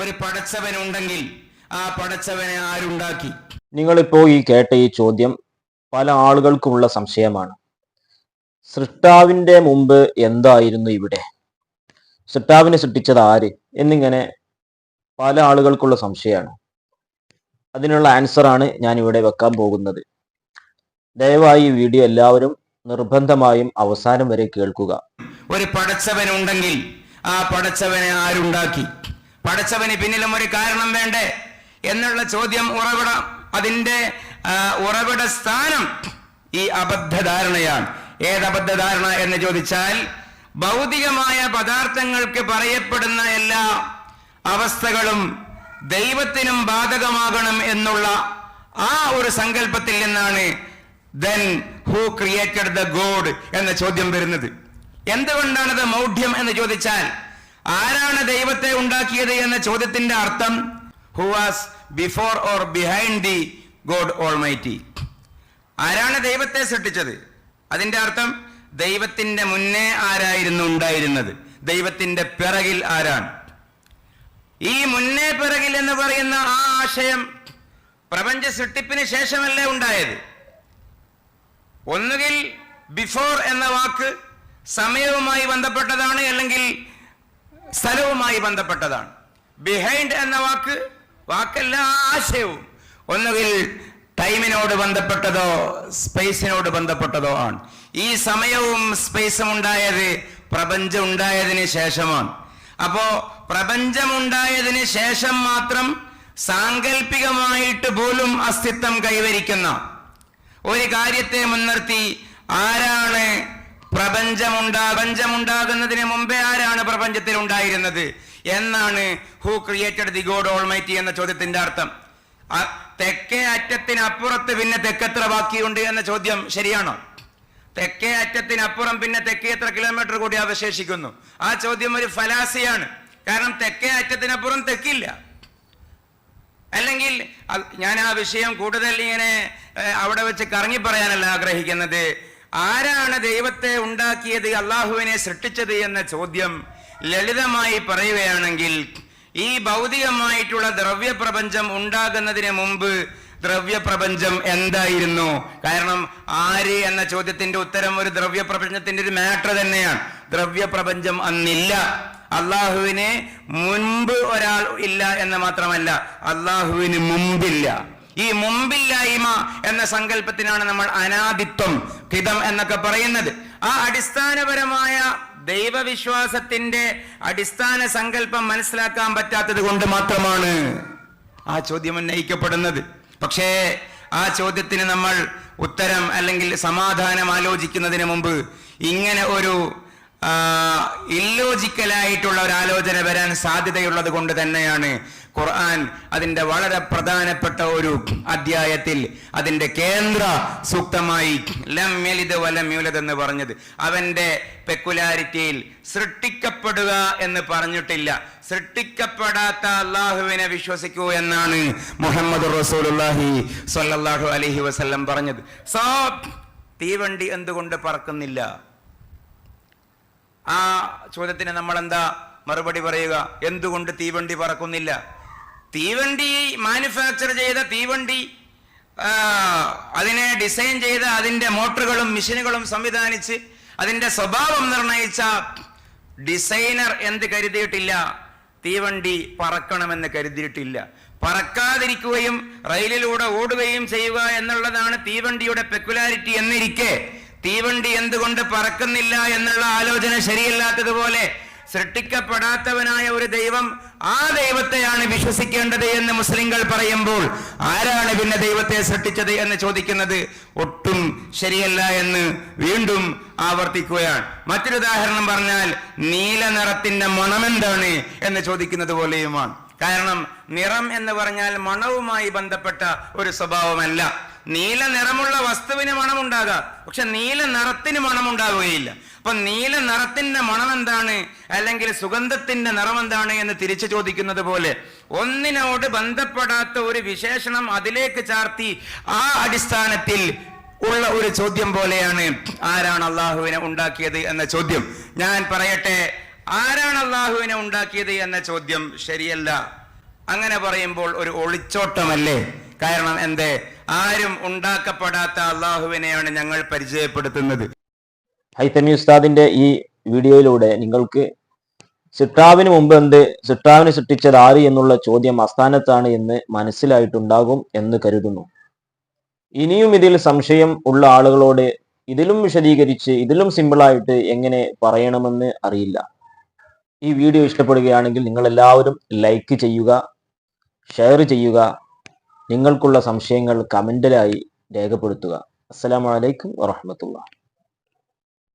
ഒരു പടച്ചവൻ ഉണ്ടെങ്കിൽ ആ പടച്ചവനെ ആരുണ്ടാക്കി? നിങ്ങളിപ്പോൾ ഈ കേട്ട ഈ ചോദ്യം പല ആളുകൾക്കുമുള്ള സംശയമാണ്. സൃഷ്ടാവിന്റെ മുമ്പ് എന്തായിരുന്നു ഇവിടെ? സൃഷ്ടാവിനെ സൃഷ്ടിച്ചത് ആര്? എന്നിങ്ങനെ പല ആളുകൾക്കുള്ള സംശയമാണ്. അതിനുള്ള ആൻസർ ആണ് ഞാൻ ഇവിടെ വെക്കാൻ പോകുന്നത്. ദയവായി ഈ വീഡിയോ എല്ലാവരും നിർബന്ധമായും അവസാനം വരെ കേൾക്കുക. ഒരു പടച്ചവൻ ഉണ്ടെങ്കിൽ ആ പടച്ചവനെ ആരുണ്ടാക്കി? പടച്ചവന് പിന്നിലും ഒരു കാരണം വേണ്ടേ എന്നുള്ള ചോദ്യം ഉറവിട അതിന്റെ ആ, ഉറവിട സ്ഥാനം ഈ അബദ്ധധാരണയാണ്. ഏത് അബദ്ധധാരണ എന്ന് ചോദിച്ചാൽ ഭൗതികമായ പദാർത്ഥങ്ങൾക്ക് പറയപ്പെടുന്ന എല്ലാ അവസ്ഥകളും ദൈവത്തിനും ബാധകമാകണം എന്നുള്ള ആ ഒരു സങ്കല്പത്തിൽ നിന്നാണ് then who created the God എന്ന ചോദ്യം വരുന്നത്. എന്തുകൊണ്ടാണത് മൗഢ്യം എന്ന് ചോദിച്ചാൽ ആരാണ് ദൈവത്തെ ഉണ്ടാക്കിയത് എന്ന ചോദ്യത്തിന്റെ അർത്ഥം who was before or behind the God almighty ആരാണ് ദൈവത്തെ സൃഷ്ടിച്ചത്? അതിന്റെ അർത്ഥം ദൈവത്തിന്റെ മുന്നേ ആരായിരുന്നു ഉണ്ടായിരുന്നത്? ദൈവത്തിന്റെ പിറകിൽ ആരാണ്? ഈ മുന്നേ പിറകിൽ എന്ന് പറയുന്ന ആ ആശയം പ്രപഞ്ച സൃഷ്ടിപ്പിന് ശേഷമല്ലേ ഉണ്ടായത്? ഒന്നുകിൽ ബിഫോർ എന്ന വാക്ക് സമയവുമായി ബന്ധപ്പെട്ടതാണ് അല്ലെങ്കിൽ സ്ഥലവുമായി ബന്ധപ്പെട്ടതാണ്. ബിഹൈൻഡ് എന്ന വാക്ക് വാക്കല്ല ആശയവും ഒന്നുകിൽ ടൈമിനോട് ബന്ധപ്പെട്ടതോ സ്പേസിനോട് ബന്ധപ്പെട്ടതോ ആണ്. ഈ സമയവും സ്പേസും ഉണ്ടായത് പ്രപഞ്ചം ഉണ്ടായതിന് ശേഷമാണ്. അപ്പോ പ്രപഞ്ചമുണ്ടായതിന് ശേഷം മാത്രം സാങ്കല്പികമായിട്ട് പോലും അസ്തിത്വം കൈവരിക്കുന്ന ഒരു കാര്യത്തെ മുൻനിർത്തി ആരാണ് പ്രപഞ്ചമുണ്ടാ പ്രപഞ്ചമുണ്ടാകുന്നതിന് മുമ്പേ ആരാണ് പ്രപഞ്ചത്തിൽ ഉണ്ടായിരുന്നത് എന്നാണ് who created the God almighty എന്ന ചോദ്യത്തിന്റെ അർത്ഥം. തെക്കേ അറ്റത്തിനപ്പുറത്ത് പിന്നെ തെക്കെത്ര ബാക്കിയുണ്ട് എന്ന ചോദ്യം ശരിയാണോ? തെക്കേ അറ്റത്തിനപ്പുറം പിന്നെ തെക്കേ എത്ര കിലോമീറ്റർ കൂടി അവശേഷിക്കുന്നു? ആ ചോദ്യം ഒരു ഫലാസിയാണ്. കാരണം തെക്കേ അറ്റത്തിനപ്പുറം തെക്കില്ല. അല്ലെങ്കിൽ ഞാൻ ആ വിഷയം കൂടുതൽ ഇങ്ങനെ അവിടെ വെച്ച് കറങ്ങി പറയാനല്ല ആഗ്രഹിക്കുന്നത്. ആരാണ് ദൈവത്തെ ഉണ്ടാക്കിയത് അള്ളാഹുവിനെ സൃഷ്ടിച്ചത് എന്ന ചോദ്യം ലളിതമായി പറയുകയാണെങ്കിൽ ഈ ഭൗതികമായിട്ടുള്ള ദ്രവ്യപ്രപഞ്ചം ഉണ്ടാകുന്നതിന് മുമ്പ് ദ്രവ്യപ്രപഞ്ചം എന്തായിരുന്നു? കാരണം ആര് എന്ന ചോദ്യത്തിന്റെ ഉത്തരം ഒരു ദ്രവ്യപ്രപഞ്ചത്തിന്റെ ഒരു മാറ്റർ തന്നെയാണ്. ദ്രവ്യപ്രപഞ്ചം അന്നില്ല. അള്ളാഹുവിനെ മുൻപ് ഒരാൾ ഇല്ല എന്ന് മാത്രമല്ല അള്ളാഹുവിന് മുമ്പില്ല. ഈ മുമ്പില്ലായ്മ എന്ന സങ്കല്പത്തിനാണ് നമ്മൾ അനാദിത്വം ഹിതം എന്നൊക്കെ പറയുന്നത്. ആ അടിസ്ഥാനപരമായ ദൈവവിശ്വാസത്തിന്റെ അടിസ്ഥാന സങ്കല്പം മനസ്സിലാക്കാൻ പറ്റാത്തത് കൊണ്ട് മാത്രമാണ് ആ ചോദ്യം ഉന്നയിക്കപ്പെടുന്നത്. പക്ഷേ ആ ചോദ്യത്തിന് നമ്മൾ ഉത്തരം അല്ലെങ്കിൽ സമാധാനം ആലോചിക്കുന്നതിന് മുമ്പ് ഇങ്ങനെ ഒരു ഇല്ലോജിക്കലായിട്ടുള്ള ഒരു ആലോചന വരാൻ സാധ്യതയുള്ളത് കൊണ്ട് തന്നെയാണ് ഖുർആൻ അതിന്റെ വളരെ പ്രധാനപ്പെട്ട ഒരു അധ്യായത്തിൽ അതിന്റെ കേന്ദ്ര സൂക്തമായി ലം യലിദ് വലം യൂലദ് എന്ന് പറഞ്ഞത്. അവന്റെ പെക്കുലാരിറ്റിയിൽ സൃഷ്ടിക്കപ്പെടുക എന്ന് പറഞ്ഞിട്ടില്ല. സൃഷ്ടിക്കപ്പെടാത്ത അള്ളാഹുവിനെ വിശ്വസിക്കൂ എന്നാണ് മുഹമ്മദ് റസൂലുള്ളാഹി സ്വല്ലല്ലാഹു അലഹി വസല്ലം പറഞ്ഞത്. സോ തീവണ്ടി എന്തുകൊണ്ട് പറക്കുന്നില്ല? ആ ചോദ്യത്തിന് നമ്മൾ എന്താ മറുപടി പറയുക? എന്തുകൊണ്ട് തീവണ്ടി പറക്കുന്നില്ല? തീവണ്ടി മാനുഫാക്ചർ ചെയ്ത തീവണ്ടി അതിനെ ഡിസൈൻ ചെയ്ത അതിന്റെ മോട്ടറുകളും മെഷീനുകളും സംവിധാനിച്ച് അതിന്റെ സ്വഭാവം നിർണയിച്ച ഡിസൈനർ എന്ത് കരുതിയിട്ടില്ല? തീവണ്ടി പറക്കണമെന്ന് കരുതിയിട്ടില്ല. പറക്കാതിരിക്കുകയും റെയിലിലൂടെ ഓടുകയും ചെയ്യുക എന്നുള്ളതാണ് തീവണ്ടിയുടെ പെക്കുലാരിറ്റി എന്നിരിക്കെ തീവണ്ടി എന്തുകൊണ്ട് പറക്കുന്നില്ല എന്നുള്ള ആലോചന ശരിയല്ലാത്തതുപോലെ സൃഷ്ടിക്കപ്പെടാത്തവനായ ഒരു ദൈവം ആ ദൈവത്തെയാണ് വിശ്വസിക്കേണ്ടത് എന്ന് മുസ്ലിങ്ങൾ പറയുമ്പോൾ ആരാണ് പിന്നെ ദൈവത്തെ സൃഷ്ടിച്ചത് എന്ന് ചോദിക്കുന്നത് ഒട്ടും ശരിയല്ല എന്ന് വീണ്ടും ആവർത്തിക്കുകയാണ്. മറ്റൊരു ഉദാഹരണം പറഞ്ഞാൽ നീല നിറത്തിന്റെ മണമെന്താണ് എന്ന് ചോദിക്കുന്നത് പോലെയുമാണ്. കാരണം നിറം എന്ന് പറഞ്ഞാൽ മണവുമായി ബന്ധപ്പെട്ട ഒരു സ്വഭാവമല്ല. നീല നിറമുള്ള വസ്തുവിന് മണമുണ്ടാകാം. പക്ഷെ നീല നിറത്തിന് മണമുണ്ടാവുകയില്ല. അപ്പൊ നീല നിറത്തിന്റെ മണം എന്താണ് അല്ലെങ്കിൽ സുഗന്ധത്തിന്റെ നിറം എന്താണ് എന്ന് തിരിച്ചു ചോദിക്കുന്നത് പോലെ ഒന്നിനോട് ബന്ധപ്പെടാത്ത ഒരു വിശേഷണം അതിലേക്ക് ചാർത്തി ആ അടിസ്ഥാനത്തിൽ ഉള്ള ഒരു ചോദ്യം പോലെയാണ് ആരാണ് അള്ളാഹുവിനെ ഉണ്ടാക്കിയത് എന്ന ചോദ്യം. ഞാൻ പറയട്ടെ ആരാണ് അള്ളാഹുവിനെ ഉണ്ടാക്കിയത് എന്ന ചോദ്യം ശരിയല്ല. അങ്ങനെ പറയുമ്പോൾ ഒരു ഒളിച്ചോട്ടമല്ലേ? കാരണം എന്തേ? ആരും ഉണ്ടാക്കപ്പെടാത്ത അള്ളാഹുവിനെയാണ് ഞങ്ങൾ പരിചയപ്പെടുത്തുന്നത്. ഹൈത്തമി ഉസ്താദിന്റെ ഈ വീഡിയോയിലൂടെ നിങ്ങൾക്ക് സിട്ടാവിന് മുമ്പ് എന്ത്? സിട്ടാവിന് സൃഷ്ടിച്ചത് ആര് എന്നുള്ള ചോദ്യം അസ്ഥാനത്താണ് എന്ന് മനസ്സിലായിട്ടുണ്ടാകും എന്ന് കരുതുന്നു. ഇനിയും ഇതിൽ സംശയം ഉള്ള ആളുകളോട് ഇതിലും വിശദീകരിച്ച് ഇതിലും സിമ്പിളായിട്ട് എങ്ങനെ പറയണമെന്ന് അറിയില്ല. ഈ വീഡിയോ ഇഷ്ടപ്പെടുകയാണെങ്കിൽ നിങ്ങൾ എല്ലാവരും ലൈക്ക് ചെയ്യുക ഷെയർ ചെയ്യുക നിങ്ങൾക്കുള്ള സംശയങ്ങൾ കമന്റിലായി രേഖപ്പെടുത്തുക. അസ്സലാമു അലൈക്കും വറഹ്മത്തുള്ളാഹി.